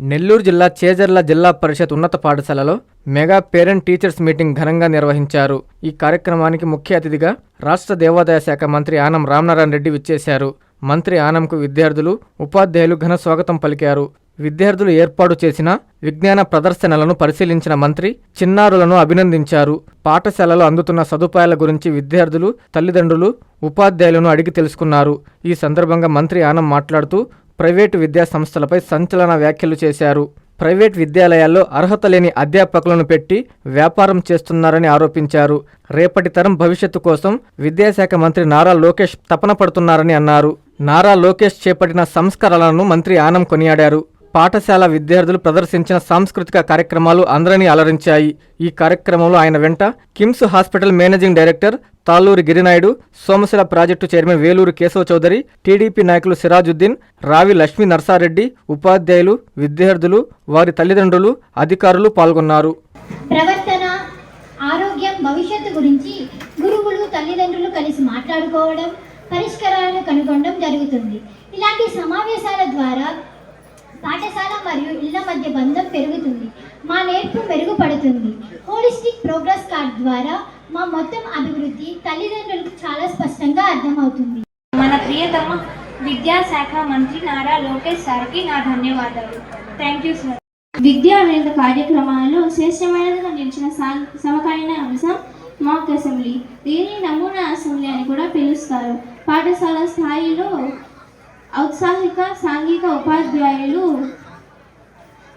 నెల్లూరు జిల్లా చేజర్ల జిల్లా పరిషత్ ఉన్నత పాఠశాలలో మెగా పేరెంట్ టీచర్స్ మీటింగ్ ఘనంగా నిర్వహించారు. ఈ కార్యక్రమానికి ముఖ్య అతిథిగా రాష్ట్ర దేవాదాయ శాఖ మంత్రి ఆనం రామనారాయణ రెడ్డి విచ్చేశారు. మంత్రి ఆనంకు విద్యార్థులు ఉపాధ్యాయులు ఘన స్వాగతం పలికారు. విద్యార్థులు ఏర్పాటు చేసిన విజ్ఞాన ప్రదర్శనలను పరిశీలించిన మంత్రి చిన్నారులను అభినందించారు. పాఠశాలలో అందుతున్న సదుపాయాల గురించి విద్యార్థులు తల్లిదండ్రులు ఉపాధ్యాయులను అడిగి తెలుసుకున్నారు. ఈ సందర్భంగా మంత్రి ఆనం మాట్లాడుతూ ప్రైవేటు విద్యా సంస్థలపై సంచలన వ్యాఖ్యలు చేశారు. ప్రైవేట్ విద్యాలయాల్లో అర్హత లేని అధ్యాపకులను పెట్టి వ్యాపారం చేస్తున్నారని ఆరోపించారు. రేపటి తరం భవిష్యత్తు కోసం విద్యాశాఖ మంత్రి నారా లోకేష్ తపన పడుతున్నారని అన్నారు. నారా లోకేష్ చేపట్టిన సంస్కరణలను మంత్రి ఆనం కొనియాడారు. పాఠశాల విద్యార్థులు ప్రదర్శించిన సాంస్కృతిక కార్యక్రమాలు అందరినీ అలరించాయి. ఈ కార్యక్రమంలో ఆయన వెంట KIMS hospital managing director Talluri Girinaidu Somasila project chairman Veluru Kesava Chowdary TDP నాయకులు సిరాజుద్దీన్ రావి లక్ష్మీ నర్సారెడ్డి ఉపాధ్యాయులు విద్యార్థులు వారి తల్లిదండ్రులు అధికారులు పాల్గొన్నారు. ప్రవర్తన ఆరోగ్యం భవిష్యత్తు గురించి గురువులు తల్లిదండ్రులు కలిసి మాట్లాడుకోవడం పరిష్కారాలను కనుగొనడం జరుగుతుంది. ఇలాంటి సమావేశాల ద్వారా పాఠశాల మరియు ఇళ్ళ మధ్య బంధం పెరుగుతుంది. మా నేర్పు మెరుగుపడుతుంది. హోలిస్టిక్ ప్రోగ్రెస్ కార్డ్ ద్వారా మా మొత్తం అభివృద్ధి తల్లిదండ్రులకు చాలా స్పష్టంగా అర్థమవుతుంది. మన ప్రియతమ విద్యాశాఖ మంత్రి నారా లోకేష్ సార్కి నా ధన్యవాదాలు. థ్యాంక్ యూ సార్ విద్యా వినోద కార్యక్రమాలలో శ్రేష్టమైనదిగా నిలిచిన సా- సమకాలీన అంశం మాక్ అసెంబ్లీ. దీనిని నమూనా అసెంబ్లీ అని కూడా పిలుస్తారు. పాఠశాల స్థాయిలో ఔత్సాహిక సాంఘిక ఉపాధ్యాయులు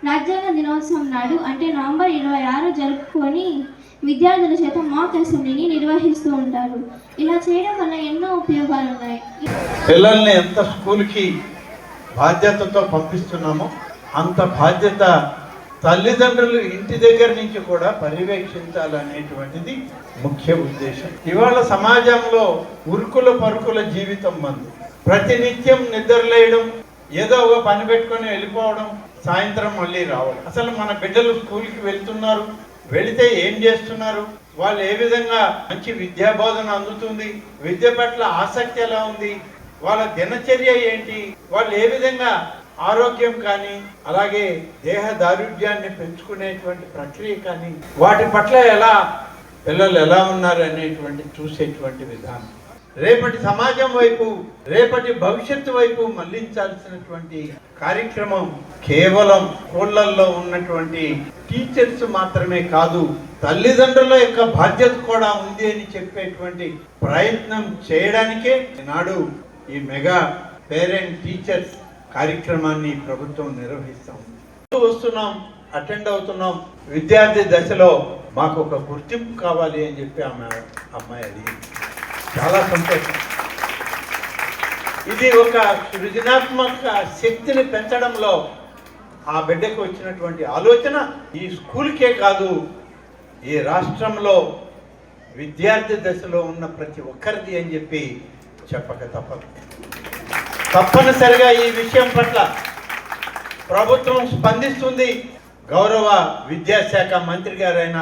రాజ్యాంగ దినోత్సవం నాడు అంటే నవంబర్ ఇరవై ఆరు జరుపుకొని విద్యార్థుల చేత మాక్ అసెంబ్లీని నిర్వహిస్తూ ఉంటారు. ఇలా చేయడం వల్ల ఎన్నో ఉపయోగాలు ఉన్నాయి. పిల్లల్ని ఎంత స్కూల్కి బాధ్యతతో పంపిస్తున్నామో అంత బాధ్యత తల్లిదండ్రులు ఇంటి దగ్గర నుంచి కూడా పర్యవేక్షించాలనేటువంటిది ముఖ్య ఉద్దేశం. ఇవాళ సమాజంలో ఉరుకుల పరుకుల జీవితం మంది. ప్రతినిత్యం నిద్రలేయడం ఏదో ఒక పని పెట్టుకొని వెళ్ళిపోవడం సాయంత్రం మళ్ళీ రావడం. అసలు మన బిడ్డలు స్కూల్కి వెళ్తున్నారు వెళితే ఏం చేస్తున్నారు? వాళ్ళు ఏ విధంగా మంచి విద్యా బోధన అందుతుంది? విద్య పట్ల ఆసక్తి ఎలా ఉంది? వాళ్ళ దినచర్య ఏంటి? వాళ్ళు ఏ విధంగా ఆరోగ్యం కానీ అలాగే దేహ దారుఢ్యాన్ని పెంచుకునేటువంటి ప్రక్రియ కానీ వాటి పట్ల ఎలా పిల్లలు ఎలా ఉన్నారు అనేటువంటి చూసేటువంటి విధానం. రేపటి సమాజం వైపు రేపటి భవిష్యత్తు వైపు మళ్ళించాల్సినటువంటి కార్యక్రమం కేవలం స్కూళ్ళల్లో ఉన్నటువంటి టీచర్స్ మాత్రమే కాదు తల్లిదండ్రుల యొక్క బాధ్యత కూడా ఉంది అని చెప్పేటువంటి ప్రయత్నం చేయడానికే ఈనాడు ఈ మెగా పేరెంట్ టీచర్స్ కార్యక్రమాన్ని ప్రభుత్వం నిర్వహిస్తాం. వస్తున్నాం అటెండ్ అవుతున్నాం. విద్యార్థి దశలో మాకు ఒక గుర్తింపు కావాలి అని చెప్పి ఆమె అమ్మాయి అడిగింది. చాలా సంతోషం. ఇది ఒక సృజనాత్మక శక్తిని పెంచడంలో ఆ బిడ్డకు వచ్చినటువంటి ఆలోచన ఈ స్కూల్కే కాదు ఈ రాష్ట్రంలో విద్యార్థి దశలో ఉన్న ప్రతి ఒక్కరిది అని చెప్పి చెప్పక తప్పదు. తప్పనిసరిగా ఈ విషయం పట్ల ప్రభుత్వం స్పందిస్తుంది. గౌరవ విద్యాశాఖ మంత్రి గారైన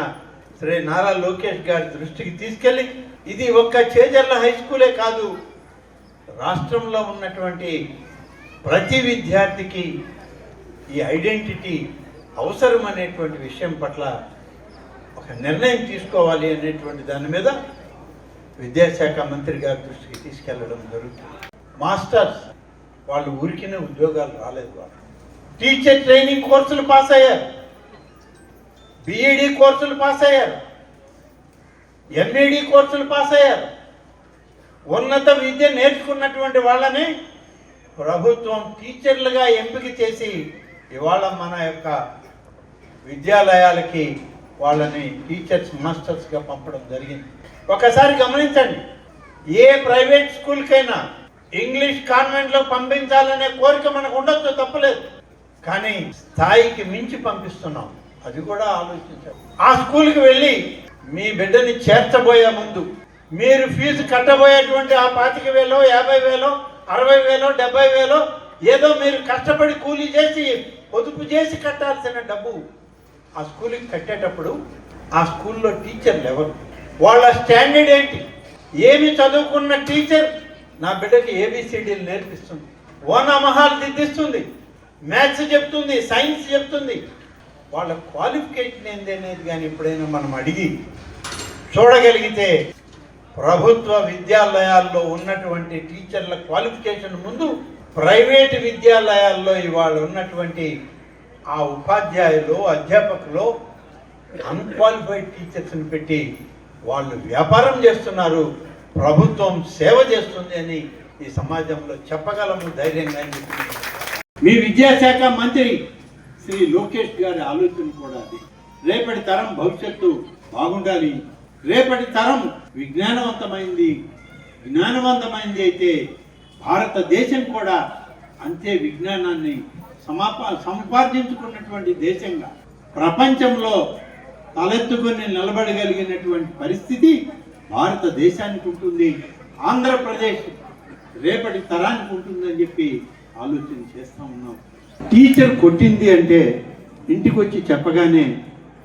శ్రీ నారా లోకేష్ గారి దృష్టికి తీసుకెళ్ళి ఇది ఒక్క చేజర్ల హై స్కూలే కాదు. రాష్ట్రంలో ఉన్నటువంటి ప్రతి విద్యార్థికి ఈ ఐడెంటిటీ అవసరం అనేటువంటి విషయం పట్ల ఒక నిర్ణయం తీసుకోవాలి అనేటువంటి దాని మీద విద్యాశాఖ మంత్రి గారి దృష్టికి తీసుకెళ్ళడం జరుగుతుంది. మాస్టర్స్ వాళ్ళు ఊరికినే ఉద్యోగాలు రాలేదు వాళ్ళు. టీచర్ ట్రైనింగ్ కోర్సులు పాస్ అయ్యారు. బిఈడి కోర్సులు పాస్ అయ్యారు ఎంఈడి కోర్సులు పాస్ అయ్యారు ఉన్నత విద్య నేర్చుకున్నటువంటి వాళ్ళని ప్రభుత్వం టీచర్లుగా ఎంపిక చేసి ఇవాళ మన యొక్క విద్యాలయాలకి వాళ్ళని టీచర్స్ మాస్టర్స్గా పంపడం జరిగింది. ఒకసారి గమనించండి. ఏ ప్రైవేట్ స్కూల్కైనా ఇంగ్లీష్ కాన్వెంట్లో పంపించాలనే కోరిక మనకు ఉండొచ్చు తప్పలేదు. కానీ స్థాయికి మించి పంపిస్తున్నాం. అది కూడా ఆలోచించాం ఆ స్కూల్కి వెళ్ళి మీ బిడ్డని చేర్చబోయే ముందు మీరు ఫీజు కట్టబోయేటువంటి ఆ పాతిక వేలో యాభై వేలో అరవై వేలో డెబ్బై వేలో ఏదో మీరు కష్టపడి కూలీ చేసి పొదుపు చేసి కట్టాల్సిన డబ్బు ఆ స్కూల్కి కట్టేటప్పుడు ఆ స్కూల్లో టీచర్లు ఎవరు వాళ్ళ స్టాండర్డ్ ఏంటి? ఏమి చదువుకున్న టీచర్ నా బిడ్డకి ఏబిసిడీలు నేర్పిస్తుంది. ఓనామహాలు దిద్దిస్తుంది. మ్యాథ్స్ చెప్తుంది సైన్స్ చెప్తుంది. వాళ్ళ క్వాలిఫికేషన్ ఏంది అనేది కానీ ఎప్పుడైనా మనం అడిగి చూడగలిగితే ప్రభుత్వ విద్యాలయాల్లో ఉన్నటువంటి టీచర్ల క్వాలిఫికేషన్ ముందు ప్రైవేట్ విద్యాలయాల్లో ఇవాళ ఉన్నటువంటి ఆ ఉపాధ్యాయులు అధ్యాపకులు అన్క్వాలిఫైడ్ టీచర్స్ని పెట్టి వాళ్ళు వ్యాపారం చేస్తున్నారు. ప్రభుత్వం సేవ చేస్తుంది అని ఈ సమాజంలో చెప్పగలము ధైర్యంగా మీ విద్యాశాఖ మంత్రి శ్రీ లోకేష్ గారి ఆలోచన కూడా అది. రేపటి తరం భవిష్యత్తు బాగుండాలి. రేపటి తరం విజ్ఞానవంతమైంది. జ్ఞానవంతమైంది అయితే భారతదేశం కూడా అంతే విజ్ఞానాన్ని సమాప సంపార్జించుకున్నటువంటి దేశంగా ప్రపంచంలో తలెత్తుకొని నిలబడగలిగినటువంటి పరిస్థితి భారతదేశానికి ఉంటుంది. ఆంధ్రప్రదేశ్ రేపటి తరానికి ఉంటుందని చెప్పి ఆలోచన చేస్తూ ఉన్నాం. టీచర్ కొట్టింది అంటే ఇంటికి వచ్చి చెప్పగానే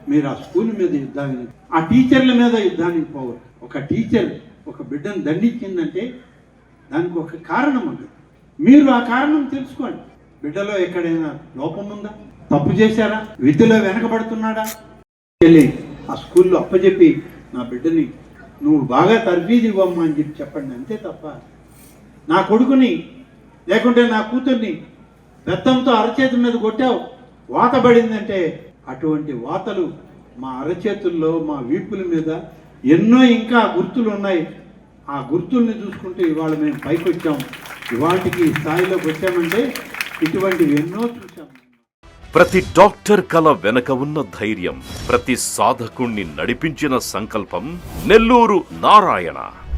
మీరు ఆ స్కూల్ మీద యుద్ధానికి ఆ టీచర్ల మీద యుద్ధానికి పోవరు ఒక టీచర్ ఒక బిడ్డను దండించిందంటే దానికి ఒక కారణం ఉండదు మీరు ఆ కారణం తెలుసుకోండి. బిడ్డలో ఎక్కడైనా లోపం ఉందా? తప్పు చేశారా? విద్యలో వెనకబడుతున్నాడా? వెళ్ళి ఆ స్కూల్లో అప్పచెప్పి నా బిడ్డని నువ్వు బాగా తర్ఫీదు ఇవ్వమ్మా అని చెప్పి చెప్పండి. అంతే తప్ప నా కొడుకుని లేకుంటే నా కూతుర్ని రక్తంతో అరచేతి మీద కొట్టావు. వాత పడిందంటే అటువంటి వాతలు మా అరచేతుల్లో మా వీపుల మీద ఎన్నో ఇంకా గుర్తులు ఉన్నాయి ఆ గుర్తుల్ని చూసుకుంటే ఇవాళ మేము పైకి వచ్చాం ఇవాటికి స్థాయిలోకి వచ్చామంటే ఇటువంటివి ఎన్నో చూసాం ప్రతి డాక్టర్ కల వెనక ఉన్న ధైర్యం ప్రతి సాధకుణ్ణి నడిపించిన సంకల్పం Nellore Narayana.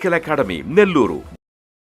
medical academy Nellore.